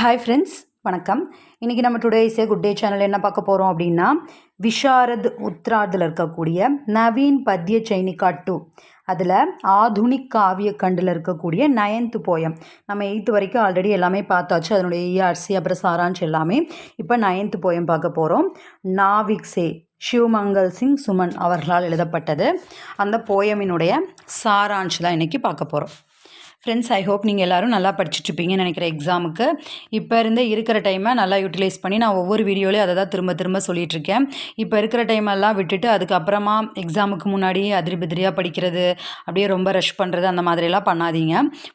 Hi friends வணக்கம். இன்றைக்கி நம்ம today is a good day channel என்ன பார்க்க போகிறோம் அப்படின்னா விஷாரத் உத்ராதில் இருக்கக்கூடிய நவீன் பத்ய சைனிகா டூ அதில் ஆதுனிக் காவிய கண்டில் இருக்கக்கூடிய நயன்த் போயம் நம்ம எயித்து வரைக்கும் ஆல்ரெடி எல்லாமே பார்த்தாச்சு. அதனுடைய இஆர்சி அப்புறம் சாரான்ஸ் எல்லாமே இப்போ நயன்த் போயம் பார்க்க போகிறோம் நாவிக்ஸே சிவமங்கல் சிங் சுமன் அவர்களால் எழுதப்பட்டது. அந்த போயமினுடைய சாரான்ஸ் தான் இன்றைக்கி பார்க்க போகிறோம் ஃப்ரெண்ட்ஸ் ஐ ஹோப் நீங்கள் எல்லோரும் நல்லா படிச்சுட்ருப்பீங்கன்னு நினைக்கிறேன் எக்ஸாமுக்கு இப்போ இருந்தே இருக்கிற டைமை நல்லா யூட்டிலைஸ் பண்ணி நான் ஒவ்வொரு வீடியோலையும் அதை தான் திரும்ப திரும்ப சொல்லிகிட்ருக்கேன் இப்போ இருக்கிற டைமெல்லாம் விட்டுட்டு அதுக்கப்புறமா எக்ஸாமுக்கு முன்னாடி அதிரி பதிரியாக படிக்கிறது அப்படியே ரொம்ப ரஷ் பண்ணுறது அந்த மாதிரிலாம் பண்ணாதீங்க.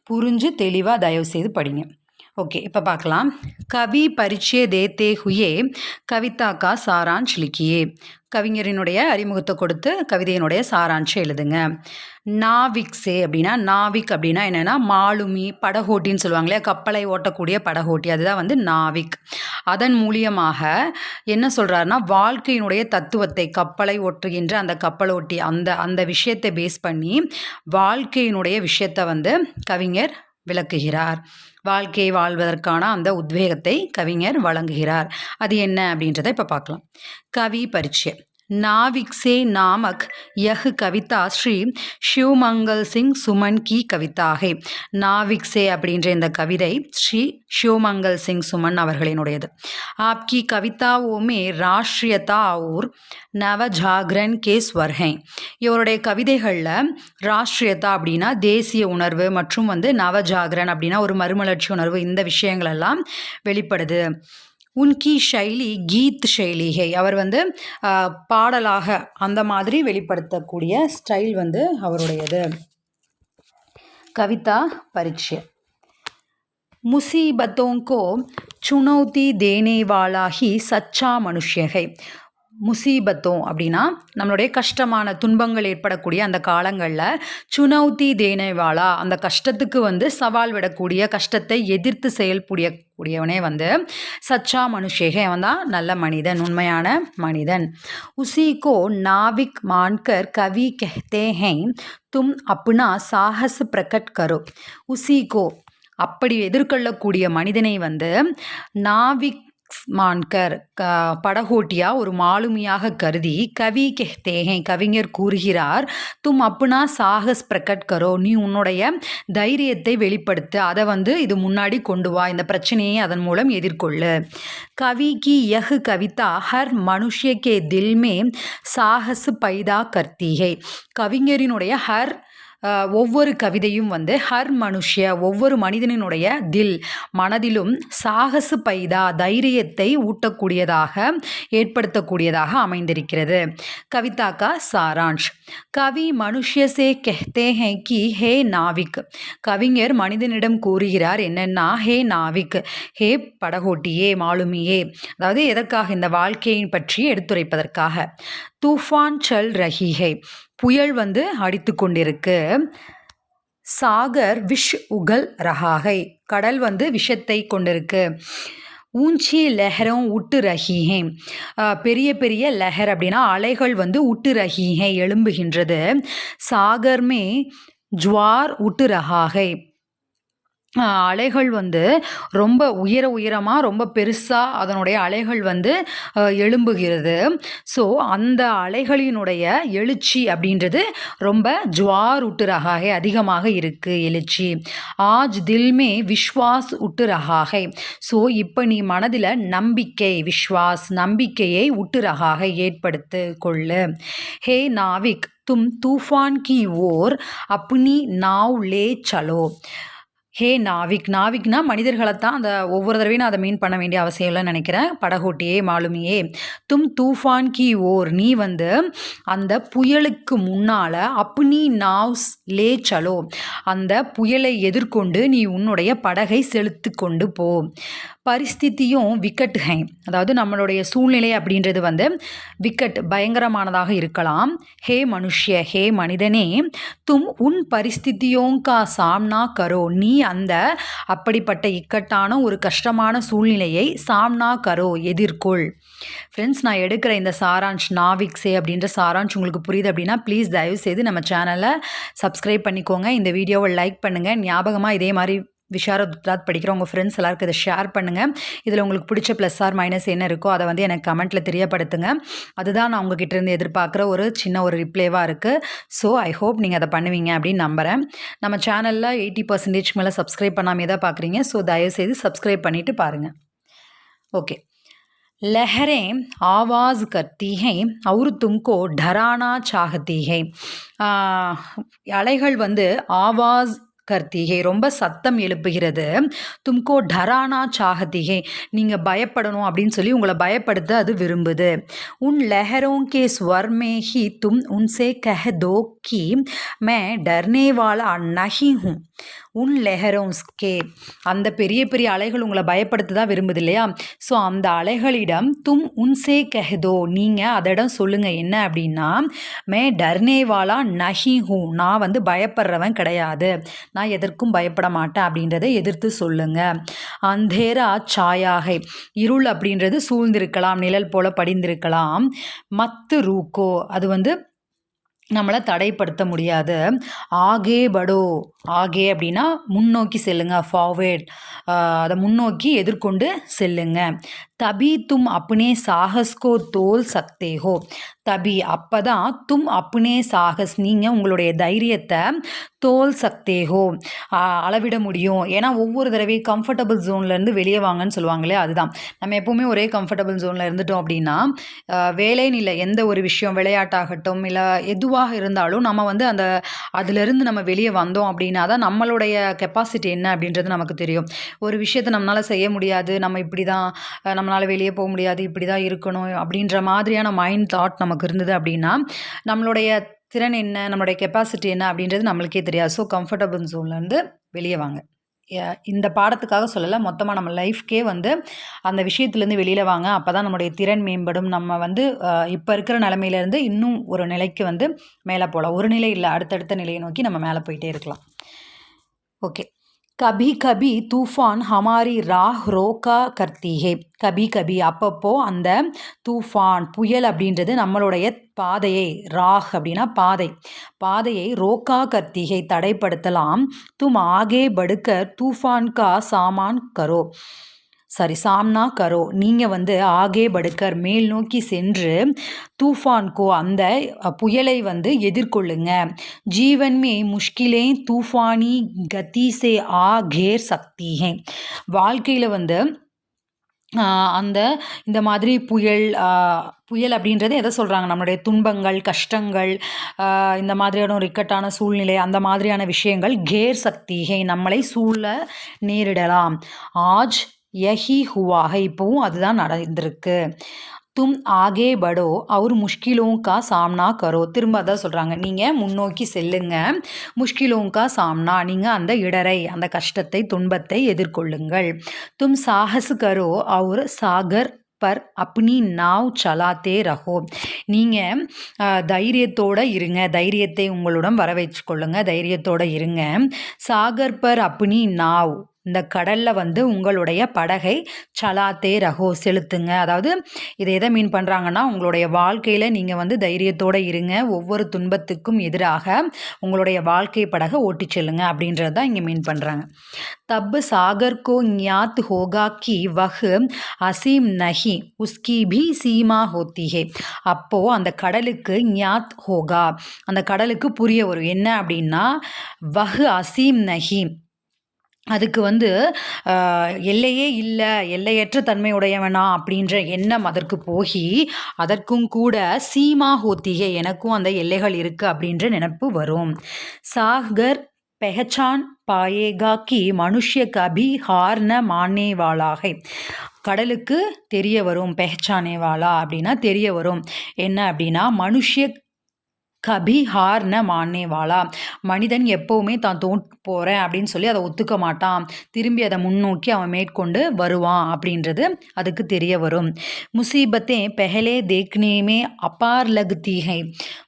புரிஞ்சு தெளிவாக தயவு செய்து படிங்க. ஓகே இப்போ பார்க்கலாம். கவி பரிச்சய தேத்தே ஹுயே கவிதா கா சாராஞ்ச் லிக்கியே. கவிஞரினுடைய அறிமுகத்தை கொடுத்து கவிதையினுடைய சாராஞ்சை எழுதுங்க. நாவிக்ஸே அப்படின்னா நாவிக் அப்படின்னா என்னென்னா மாலுமி படகோட்டின்னு சொல்லுவாங்க இல்லையா? கப்பலை ஓட்டக்கூடிய படகோட்டி. அதுதான் வந்து நாவிக். அதன் மூலியமாக என்ன சொல்கிறாருன்னா வாழ்க்கையினுடைய தத்துவத்தை கப்பலை ஓட்டுகின்ற அந்த கப்பலோட்டி அந்த அந்த விஷயத்தை பேஸ் பண்ணி வாழ்க்கையினுடைய விஷயத்தை வந்து கவிஞர் விளக்குகிறார். வாழ்க்கையை வாழ்வதற்கான அந்த உத்வேகத்தை கவிஞர் வழங்குகிறார். அது என்ன அப்படின்றத இப்போ பார்க்கலாம். கவி பரிச்சயம் नाविक से नामक यह कविता ஸ்ரீ சிவமங்கல் சிங் சுமன் கி கவிதா ஹே நாவிக் சே அப்படின்ற இந்த கவிதை ஸ்ரீ சிவமங்கல் சிங் சுமன் அவர்களினுடையது ஆப்கி கவிதாவோமே ராஷ்ட்ரியதா ஊர் நவ ஜாகரன் கே ஸ்வர்ஹை இவருடைய கவிதைகளில் ராஷ்ட்ரியதா அப்படின்னா தேசிய உணர்வு மற்றும் வந்து நவஜாகரன் அப்படின்னா ஒரு மறுமலர்ச்சி உணர்வு இந்த விஷயங்கள் எல்லாம் வெளிப்படுது உன்கி ஷைலி கீத் ஷைலிகை அவர் வந்து பாடலாக அந்த மாதிரி வெளிப்படுத்தக்கூடிய ஸ்டைல் வந்து அவருடையது. கவிதா பரீட்சை. முசீபத்தோங்கோ சுனௌதி தேனேவாலாகி சச்சா மனுஷகை முசீபத்தும் அப்படின்னா நம்மளுடைய கஷ்டமான துன்பங்கள் ஏற்படக்கூடிய அந்த காலங்களில் சுனௌத்தி தேனேவாலா அந்த கஷ்டத்துக்கு வந்து சவால் விடக்கூடிய கஷ்டத்தை எதிர்த்து செயல்புடிய கூடியவனே வந்து சச்சா மனுஷேகே. அவன் தான் நல்ல மனிதன் உண்மையான மனிதன். உசிகோ நாவிக் மான்கர் கவி கெஹ்தே ஹை தும் அப்புனா சாகஸ் பிரகட் கரோ. உசிகோ அப்படி எதிர்கொள்ளக்கூடிய மனிதனை வந்து நாவிக் மான்கர் க படகோட்டியாக ஒரு மாலுமியாக கருதி கவி கெஹ்தேகை கவிஞர் கூறுகிறார் தும் அப்புனா சாகஸ் பிரகட் கரோ நீ உன்னுடைய தைரியத்தை வெளிப்படுத்து அதை வந்து இது முன்னாடி கொண்டு வா இந்த பிரச்சனையை அதன் மூலம் எதிர்கொள்ளு கவி கி யஹ் கவிதா ஹர் மனுஷியக்கே கே தில்மே சாகஸ் பைதா கர்த்திகை கவிஞரினுடைய ஹர் ஒவ்வொரு கவிதையும் வந்து ஹர் மனுஷ்ய ஒவ்வொரு மனிதனினுடைய தில். மனதிலும் சாகசு பைதா தைரியத்தை ஊட்டக்கூடியதாக ஏற்படுத்தக்கூடியதாக அமைந்திருக்கிறது. கவிதாக்கா சாரான்ஷ். கவி மனுஷ்யசே கெஹ்தே ஹே கி ஹே நாவிக். கவிஞர் மனிதனிடம் கூறுகிறார் என்னென்னா ஹே நாவிக் ஹே படகோட்டியே மாலுமியே. அதாவது எதற்காக இந்த வாழ்க்கையின் பற்றி எடுத்துரைப்பதற்காக. தூஃபான் சல் ரஹிஹே. புயல் வந்து அடித்து கொண்டிருக்கு. சாகர் விஷ் உகல் ரஹாகை கடல் வந்து விஷத்தை கொண்டிருக்கு. ஊஞ்சி லெஹரும் உட்டு ரஹீஹே. பெரிய பெரிய லெஹர் அப்படின்னா அலைகள் வந்து உட்டு ரஹீஹே எழும்புகின்றது. சாகர்மே ஜுவார் உட்டு ரஹாகை அலைகள் வந்து ரொம்ப உயர உயரமாக ரொம்ப பெருசாக அதனுடைய அலைகள் வந்து எழும்புகிறது. ஸோ அந்த அலைகளினுடைய எழுச்சி அப்படின்றது ரொம்ப ஜுவார் உட்டு ரகாகை அதிகமாக இருக்குது எழுச்சி. ஆஜ் தில்மே விஸ்வாஸ் உட்டு ரகாகை ஸோ இப்போ நீ மனதில் நம்பிக்கை விஸ்வாஸ் நம்பிக்கையை உட்டு ரகாக ஏற்படுத்து கொள்ளு. ஹே நாவிக் தும் தூஃபான் கி ஓர் அப்னி நாவ் லே சலோ. ஹே நாவிக் நாவிக்னா மனிதர்களை தான் அந்த ஒவ்வொரு தடவையும் நான் அதை மீன் பண்ண வேண்டிய அவசியம் இல்லைன்னு நினைக்கிறேன். படகோட்டியே மாலுமியே. தும் தூஃபான் கி ஓர் நீ வந்து அந்த புயலுக்கு முன்னால் அப்னி நாவ்ஸ் லே சலோ. அந்த புயலை எதிர்கொண்டு நீ உன்னுடைய படகை செலுத்து கொண்டு போ. பரிஸ்தித்தியும் விக்கெட் ஹை. அதாவது நம்மளுடைய சூழ்நிலை அப்படின்றது வந்து விக்கெட் பயங்கரமானதாக இருக்கலாம். ஹே மனுஷ்ய ஹே மனிதனே தும் உன் பரிஸ்தித்தியோங்கா சாம்னா கரோ. நீ அந்த அப்படிப்பட்ட இக்கட்டான ஒரு கஷ்டமான சூழ்நிலையை சாம்னா கரோ எதிர்கொள். ஃப்ரெண்ட்ஸ் நான் எடுக்கிற இந்த சாரான்ஷ் நாவிக்ஸே அப்படின்ற சாராஞ்ச் உங்களுக்கு புரியுது அப்படின்னா ப்ளீஸ் தயவு செய்து நம்ம சேனலை சப்ஸ்கிரைப் பண்ணிக்கோங்க. இந்த வீடியோவை லைக் பண்ணுங்கள் ஞாபகமாக இதே மாதிரி விஷார குஜராத் படிக்கிற உங்கள் ஃப்ரெண்ட்ஸ் எல்லாருக்கும் இதை ஷேர் பண்ணுங்கள் இதில் உங்களுக்கு பிடிச்ச ப்ளஸ் ஆர் மைனஸ் என்ன இருக்கோ அதை வந்து எனக்கு கமெண்ட்டில் தெரியப்படுத்துங்க அதுதான் நான் உங்ககிட்ட இருந்து எதிர்பார்க்குற ஒரு சின்ன ஒரு ரிப்ளேவாக இருக்குது ஸோ ஐ ஹோப் நீங்கள் அதை பண்ணுவீங்க அப்படின்னு நம்புகிறேன் நம்ம சேனலில் எயிட்டி பர்சன்டேஜ் மேலே சப்ஸ்கிரைப் பண்ணாமே தான் பார்க்குறீங்க ஸோ தயவுசெய்து சப்ஸ்கிரைப் பண்ணிவிட்டு பாருங்கள் ஓகே लहरें आवाज़ करती हैं और तुमको डराना चाहती है ஆஹ், அலைகள் வந்து ஆவாஸ் கர்த்திகே ரொம்ப சத்தம் எழுப்புகிறது. தும்கோ டரானா சாகத்திகை நீங்கள் பயப்படணும் அப்படின்னு சொல்லி உங்களை பயப்படுத்த அது விரும்புது. உன் லெஹரோங் கே ஸ்வர்மே ஹி தும் உன்சே கஹ தோக்கி மே டர்னேவாலா நஹி ஹூம். உன் லெஹரோன்ஸ்கே அந்த பெரிய பெரிய அலைகள் உங்களை பயப்படுத்த தான் விரும்புது இல்லையா? ஸோ அந்த அலைகளிடம் தும் உன்சே கஹதோ நீங்கள் அதிடம் சொல்லுங்கள் என்ன அப்படின்னா மே டர்னேவாலா நஹி ஹூ நான் வந்து பயப்படுறவன் கிடையாது. நான் எதற்கும் பயப்பட மாட்டேன் அப்படின்றத எதிர்த்து சொல்லுங்க. அந்தேரா சாயாகை இருள் அப்படின்றது சூழ்ந்திருக்கலாம் நிழல் போல படிந்திருக்கலாம். மத்து ரூக்கோ. அது வந்து நம்மளை தடைப்படுத்த முடியாது. ஆகே படோ. ஆகே அப்படின்னா முன்னோக்கி செல்லுங்க. ஃபார்வேர்ட். அதை முன்னோக்கி எதிர்கொண்டு செல்லுங்க. தபி தும் அப்னே சாகஸ்கோ தோல் சக்தேகோ தபி அப்போ தான் தும் அப்னே சாகஸ். நீங்கள் உங்களுடைய தைரியத்தை தோல் சக்தேகோ அளவிட முடியும். ஏன்னா ஒவ்வொரு தடவையும் கம்ஃபர்டபுள் ஜோன்லேருந்து வெளியே வாங்கன்னு சொல்லுவாங்களே அதுதான். நம்ம எப்போவுமே ஒரே கம்ஃபர்டபுள் ஜோனில் இருந்துட்டோம் அப்படின்னா வேலைன்னு இல்லை எந்த ஒரு விஷயம் விளையாட்டாகட்டும் இல்லை எதுவாக இருந்தாலும் நம்ம வந்து அந்த அதுலேருந்து நம்ம வெளியே வந்தோம் அப்படின்னா தான் நம்மளுடைய கெப்பாசிட்டி என்ன அப்படின்றது நமக்கு தெரியும். ஒரு விஷயத்தை நம்மளால் செய்ய முடியாது. நம்ம இப்படி தான் நம்மளால் வெளியே போக முடியாது இப்படி தான் இருக்கணும் அப்படின்ற மாதிரியான மைண்ட் தாட் நமக்கு இருந்தது அப்படின்னா நம்மளுடைய திறன் என்ன நம்மளுடைய கெப்பாசிட்டி என்ன அப்படின்றது நம்மளுக்கே தெரியாது. ஸோ கம்ஃபர்டபுள் ஜோன்லேருந்து வெளியே வாங்க. இந்த பாடத்துக்காக சொல்லலை. மொத்தமாக நம்ம லைஃப்க்கே வந்து அந்த விஷயத்துலேருந்து வெளியில் வாங்க. அப்போ தான் நம்மளுடைய திறன் மேம்படும். நம்ம வந்து இப்போ இருக்கிற நிலமையிலேருந்து இன்னும் ஒரு நிலைக்கு வந்து மேலே போகலாம். ஒரு நிலை இல்லை அடுத்தடுத்த நிலையை நோக்கி நம்ம மேலே போயிட்டே இருக்கலாம். ஓகே. கபி கபி தூஃபான் ஹமாரி ராஹ் ரோக்கா கர்த்திஹே. கபி கபி அப்பப்போ அந்த தூஃபான் புயல் அப்படின்றது நம்மளுடைய பாதையை ராஹ் அப்படின்னா பாதை. பாதையை ரோக்கா கர்த்திகை தடைப்படுத்தலாம். தும் ஆகே படுக்க தூஃபான் கா சாமான் கரோ. சாரி சாம்னா கரோ. நீங்கள் வந்து ஆகே படுக்கர் மேல் நோக்கி சென்று தூஃபான்கோ அந்த புயலை வந்து எதிர்கொள்ளுங்க. ஜீவன்மே முஷ்கிலே தூஃபானி கதி ஆ கேர் சக்தி ஹே வாழ்க்கையில் வந்து அந்த இந்த மாதிரி புயல் புயல் அப்படின்றது எதை சொல்கிறாங்க நம்மளுடைய துன்பங்கள் கஷ்டங்கள் இந்த மாதிரியான ஒரு இக்கட்டான சூழ்நிலை அந்த மாதிரியான விஷயங்கள் கேர் சக்திகை நம்மளை சூழ நேரிடலாம். ஆஜ் யஹி ஹுவாக இப்போவும் அதுதான் நடந்திருக்கு. தும் ஆகே படோ அவர் முஷ்கிலோங்கா சாம்னா கரோ. திரும்ப அதான் சொல்கிறாங்க நீங்கள் முன்னோக்கி செல்லுங்க. முஷ்கிலோங்கா சாம்னா நீங்கள் அந்த இடரை அந்த கஷ்டத்தை துன்பத்தை எதிர்கொள்ளுங்கள். தும் சாகஸ் கரோ அவர் சாகர் பர் அப்னி நாவ் சலாத்தே ரஹோ. நீங்கள் தைரியத்தோட இருங்க. தைரியத்தை உங்களுடன் வர வச்சுக்கொள்ளுங்க தைரியத்தோடு இருங்க. சாகர் பர் அப்னி நாவ். இந்த கடலில் வந்து உங்களுடைய படகை சலாத்தே ரகோ செலுத்துங்க. அதாவது இதை எதை மீன் பண்ணுறாங்கன்னா உங்களுடைய வாழ்க்கையில் நீங்கள் வந்து தைரியத்தோடு இருங்க. ஒவ்வொரு துன்பத்துக்கும் எதிராக உங்களுடைய வாழ்க்கை படகை ஓட்டி செல்லுங்க அப்படின்றது தான் இங்கே மீன் பண்ணுறாங்க தப்பு சாகர்கோ ஞாத் ஹோகா கி வஹு அசீம் நஹி உஸ்கி பி சீமா ஹோத்திஹே. அப்போது அந்த கடலுக்கு ஞாத் ஹோகா அந்த கடலுக்கு புரிய வரும். என்ன அப்படின்னா வஹு அசீம் நஹி. அதுக்கு வந்து எல்லையே இல்லை எல்லையற்ற தன்மையுடையவனா அப்படின்ற எண்ணம் அதற்கு போகி அதற்கும் கூட சீமா ஹோத்திகை எனக்கும் அந்த எல்லைகள் இருக்குது அப்படின்ற நினப்பு வரும். சாகர் பெஹச்சான் பாயேகாக்கி கி மனுஷ்ய கபி ஹார்ன மானேவாளாகை. கடலுக்கு தெரிய வரும் பெஹச்சானேவாளா அப்படின்னா தெரிய வரும். என்ன அப்படின்னா மனுஷ்ய கபி ஹார்ன மானேவாலா மனிதன் எப்போவுமே தான் தோட்டு போகிறேன் அப்படின்னு சொல்லி அதை ஒத்துக்க மாட்டான். திரும்பி அதை முன்னோக்கி அவன் மேற்கொண்டு வருவான் அப்படின்றது அதுக்கு தெரிய வரும். முசீபத்தே பெஹலே தேக்னேமே அப்பார் லகுத்தி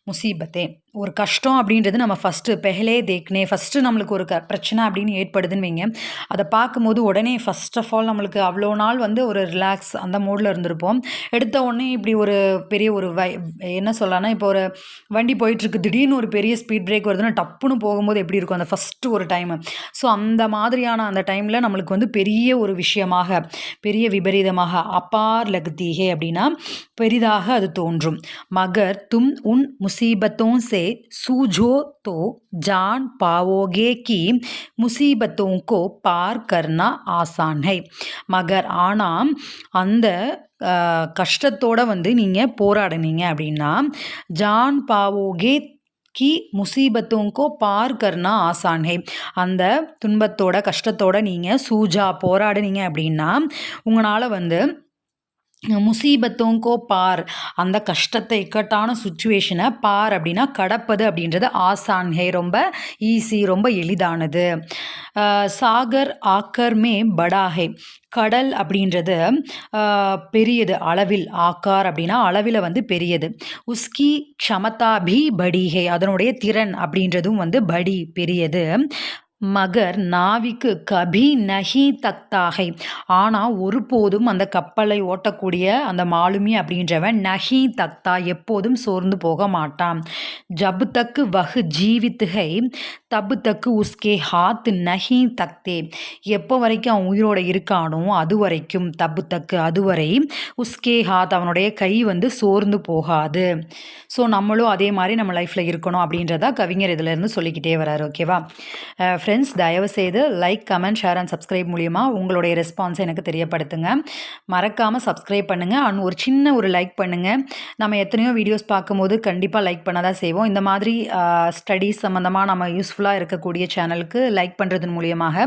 முசீபத்தே. ஒரு கஷ்டம் அப்படின்றது நம்ம ஃபஸ்ட்டு பெஹலே தேக்னே. ஃபஸ்ட்டு நம்மளுக்கு ஒரு க பிரச்சனை அப்படின்னு ஏற்படுதுன்னு வைங்க. அதை பார்க்கும்போது உடனே ஃபர்ஸ்ட் ஆஃப் ஆல் நம்மளுக்கு அவ்வளோ நாள் வந்து ஒரு ரிலாக்ஸ் அந்த மூடில் இருந்திருப்போம். எடுத்த உடனே இப்படி ஒரு பெரிய ஒரு வை என்ன சொல்லலாம்னா இப்போ ஒரு வண்டி போயிட்டுருக்கு திடீர்னு ஒரு பெரிய ஸ்பீட் பிரேக் வருதுன்னா டப்புன்னு போகும்போது எப்படி இருக்கும்? அந்த ஃபஸ்ட்டு ஒரு டைமு ஸோ அந்த மாதிரியான அந்த டைமில் நம்மளுக்கு வந்து பெரிய ஒரு விஷயமாக பெரிய விபரீதமாக அப்பார் லகுத்தீகே அப்படின்னா பெரிதாக அது தோன்றும். மகர் தும் உன் முஸ் முசீபத்தோं से सूझो तो जान पाओगे कि मुसीबतों को पार करना आसान है மகர் ஆனால் அந்த அஹ், கஷ்டத்தோட வந்து நீங்கள் போராடினீங்க அப்படின்னா ஜான் பாவோகே கி முசீபத்தோங்கோ பார் கர்னா ஆசான் ஹை அந்த துன்பத்தோட கஷ்டத்தோட நீங்கள் சூஜா போராடினீங்க அப்படின்னா உங்களால் வந்து முசீபத்தோங்கோ பார் அந்த கஷ்டத்தை இக்கட்டான சுச்சுவேஷனை பார் அப்படின்னா கடப்பது அப்படின்றது ஆசான் ஹே ரொம்ப ஈஸி ரொம்ப எளிதானது. சாகர் ஆக்கர் மே கடல் அப்படின்றது பெரியது. அளவில் ஆக்கார் அப்படின்னா அளவில் வந்து பெரியது. உஸ்கி க்ஷமதா பி அதனுடைய திறன் அப்படின்றதும் வந்து படி பெரியது. மகர் நாவிக்கு கபி நஹி தக்தாகை. ஆனால் ஒருபோதும் அந்த கப்பலை ஓட்டக்கூடிய அந்த மாலுமி அப்படின்றவன் நஹி தக்தா எப்போதும் சோர்ந்து போக மாட்டான். ஜப் தக்கு வகு ஜீவித்துகை தப்பு தக்கு உஸ்கே ஹாத் நஹி தக்தே. எப்போ வரைக்கும் அவன் உயிரோட இருக்கானோ அது வரைக்கும் தப்பு தக்கு அதுவரை உஸ்கே ஹாத் அவனுடைய கை வந்து சோர்ந்து போகாது. ஸோ நம்மளும் அதே மாதிரி நம்ம லைஃப்பில் இருக்கணும் அப்படின்றத கவிஞர் இதிலேருந்து சொல்லிக்கிட்டே வராரு ஓகேவா ஃப்ரெண்ட்ஸ் தயவுசெய்து like comment share and subscribe மூலிமா உங்களுடைய ரெஸ்பான்ஸை எனக்கு தெரியப்படுத்துங்க. மறக்காமல் சப்ஸ்கிரைப் பண்ணுங்கள் அண்ட் ஒரு சின்ன ஒரு லைக் பண்ணுங்கள் நம்ம எத்தனையோ வீடியோஸ் பார்க்கும்போது கண்டிப்பாக லைக் பண்ண தான் செய்வோம். இந்த மாதிரி ஸ்டடீஸ் சம்மந்தமாக நம்ம யூஸ்ஃபுல்லாக இருக்கக்கூடிய சேனலுக்கு லைக் பண்ணுறதன் மூலியமாக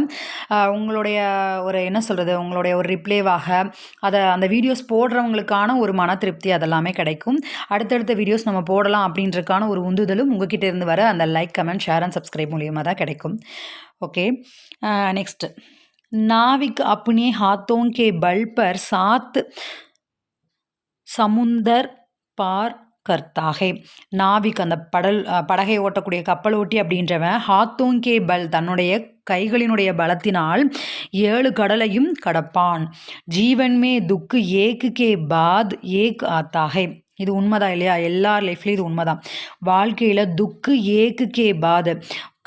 உங்களுடைய ஒரு என்ன சொல்கிறது உங்களுடைய ஒரு ரிப்ளேவாக அதை அந்த வீடியோஸ் போடுறவங்களுக்கான ஒரு மன திருப்தி அதெல்லாமே கிடைக்கும். அடுத்தடுத்த வீடியோஸ் நம்ம போடலாம் அப்படின்றக்கான ஒரு உந்துதலும் உங்ககிட்ட இருந்து வர அந்த like comment share and subscribe மூலியமாக தான் கிடைக்கும். ओके नेक्स्ट नाविक अपने हाथों के बल पर सात சமுந்தர் பார் கர்த்தாகே நாவிக் அந்த படல் அஹ், படகை ஓட்டக்கூடிய கப்பல் ஓட்டி அப்படின்றவன் ஹாத்தோங்கே பல் தன்னுடைய கைகளினுடைய பலத்தினால் ஏழு கடலையும் கடப்பான் ஜீவன்மே துக்கு ஏக்கு கே பாத் ஏக் ஆத்தாகே இது உண்மைதான் இல்லையா எல்லார் லைஃப்லேயும் இது உண்மைதான் வாழ்க்கையில் துக்கு ஏக்கு கே பாத்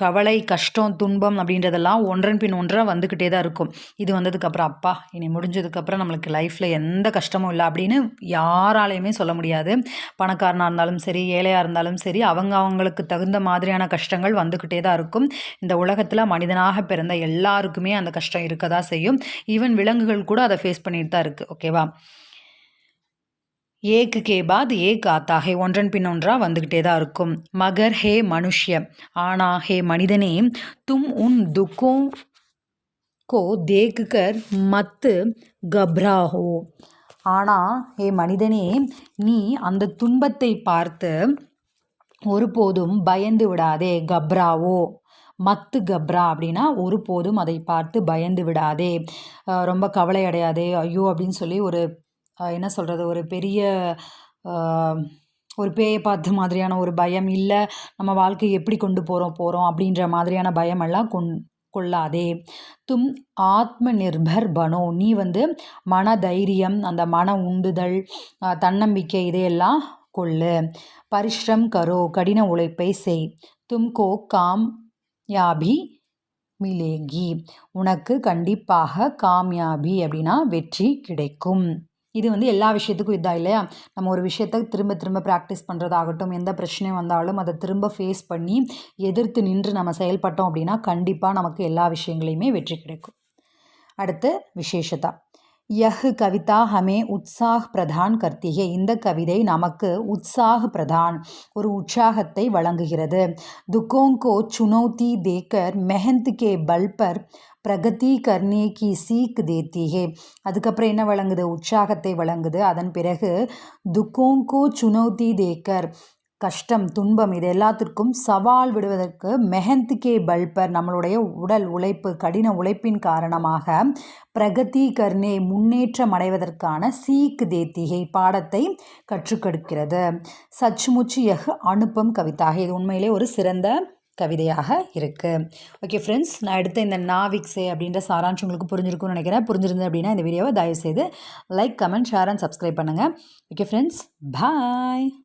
கவலை கஷ்டம் துன்பம் அப்படின்றதெல்லாம் ஒன்றன் பின் ஒன்றாக வந்துக்கிட்டே தான் இருக்கும். இது வந்ததுக்கப்புறம் அப்பா இனி முடிஞ்சதுக்கப்புறம் நம்மளுக்கு லைஃப்பில் எந்த கஷ்டமும் இல்லை அப்படின்னு யாராலையுமே சொல்ல முடியாது. பணக்காரனாக இருந்தாலும் சரி ஏழையாக இருந்தாலும் சரி அவங்க அவங்களுக்கு தகுந்த மாதிரியான கஷ்டங்கள் வந்துக்கிட்டே தான் இருக்கும். இந்த உலகத்தில் மனிதனாக பிறந்த எல்லாருக்குமே அந்த கஷ்டம் இருக்க தான் செய்யும். ஈவன் விலங்குகள் கூட அதை ஃபேஸ் பண்ணிட்டு தான் இருக்குது ஓகேவா ஏக்கு கே பாத் ஏக் ஆத்தா ஒன்றன் பின் ஒன்றா வந்துக்கிட்டே தான் இருக்கும். மகர் ஹே மனுஷ்ய ஆனா ஹே மனிதனே தும் உன் துக்கோ கோ தேக் கர் மத்து கப்ராஹோ. ஆனால் ஹே மனிதனே நீ அந்த துன்பத்தை பார்த்து ஒருபோதும் பயந்து விடாதே கப்ராவோ. மத்து கப்ரா அப்படின்னா ஒருபோதும் அதை பார்த்து பயந்து விடாதே. ரொம்ப கவலை அடையாதே ஐயோ அப்படின்னு சொல்லி ஒரு என்ன சொல்கிறது ஒரு பெரிய ஒரு பேயை பார்த்த மாதிரியான ஒரு பயம் இல்லை. நம்ம வாழ்க்கையை எப்படி கொண்டு போகிறோம் போகிறோம் அப்படின்ற மாதிரியான பயமெல்லாம் கொண் கொள்ளாதே. தும் ஆத்ம நிர்பர் பனோ. நீ வந்து மன தைரியம் அந்த மன உண்டுதல் தன்னம்பிக்கை இதையெல்லாம் கொள்ளு. பரிஷ்ரம் கரோ. கடின உழைப்பை செய். தும்கோ காம் யாபி மிலேகி. உனக்கு கண்டிப்பாக காம்யாபி அப்படின்னா வெற்றி கிடைக்கும். இது வந்து எல்லா விஷயத்துக்கும் இதாக இல்லையா? நம்ம ஒரு விஷயத்த திரும்ப திரும்ப ப்ராக்டிஸ் பண்ணுறதாகட்டும் எந்த பிரச்சனையும் வந்தாலும் அதை திரும்ப ஃபேஸ் பண்ணி எதிர்த்து நின்று நம்ம செயல்பட்டோம் அப்படின்னா கண்டிப்பாக நமக்கு எல்லா விஷயங்களையுமே வெற்றி கிடைக்கும். அடுத்து விசேஷதா. யஹ் கவிதா ஹமே உற்சாக் பிரதான் கர்த்திகே. இந்த கவிதை நமக்கு உற்சாக பிரதான் ஒரு உற்சாகத்தை வழங்குகிறது. துக்கோங்கோ சுனௌதி தேக்கர் மெஹந்த் கே பல்பர் பிரகதி கர்னேகி சீக் தேத்தி ஹே. அதுக்கப்புறம் என்ன வழங்குது? உற்சாகத்தை வழங்குது. அதன் பிறகு துக்கோங்கோ சுனௌதி தேக்கர் கஷ்டம் துன்பம் இது எல்லாத்திற்கும் சவால் விடுவதற்கு மெஹந்திகே பல்பர் நம்மளுடைய உடல் உழைப்பு கடின உழைப்பின் காரணமாக பிரகதி கர்ணே முன்னேற்றம் அடைவதற்கான சீக் தேத்திகை பாடத்தை கற்றுக்கொடுக்கிறது. சச்முச்சு யஹ் அனுப்பம் கவிதாக இது உண்மையிலே ஒரு சிறந்த கவிதையாக இருக்குது ஓகே ஃப்ரெண்ட்ஸ் நான் எடுத்த இந்த நாவிக்ஸே அப்படின்ற சாராம்சம் உங்களுக்கு புரிஞ்சிருக்கும்னு நினைக்கிறேன். புரிஞ்சிருந்தது அப்படின்னா இந்த வீடியோவை தயவுசெய்து like comment share and subscribe பண்ணுங்கள் ஓகே ஃப்ரெண்ட்ஸ் பாய்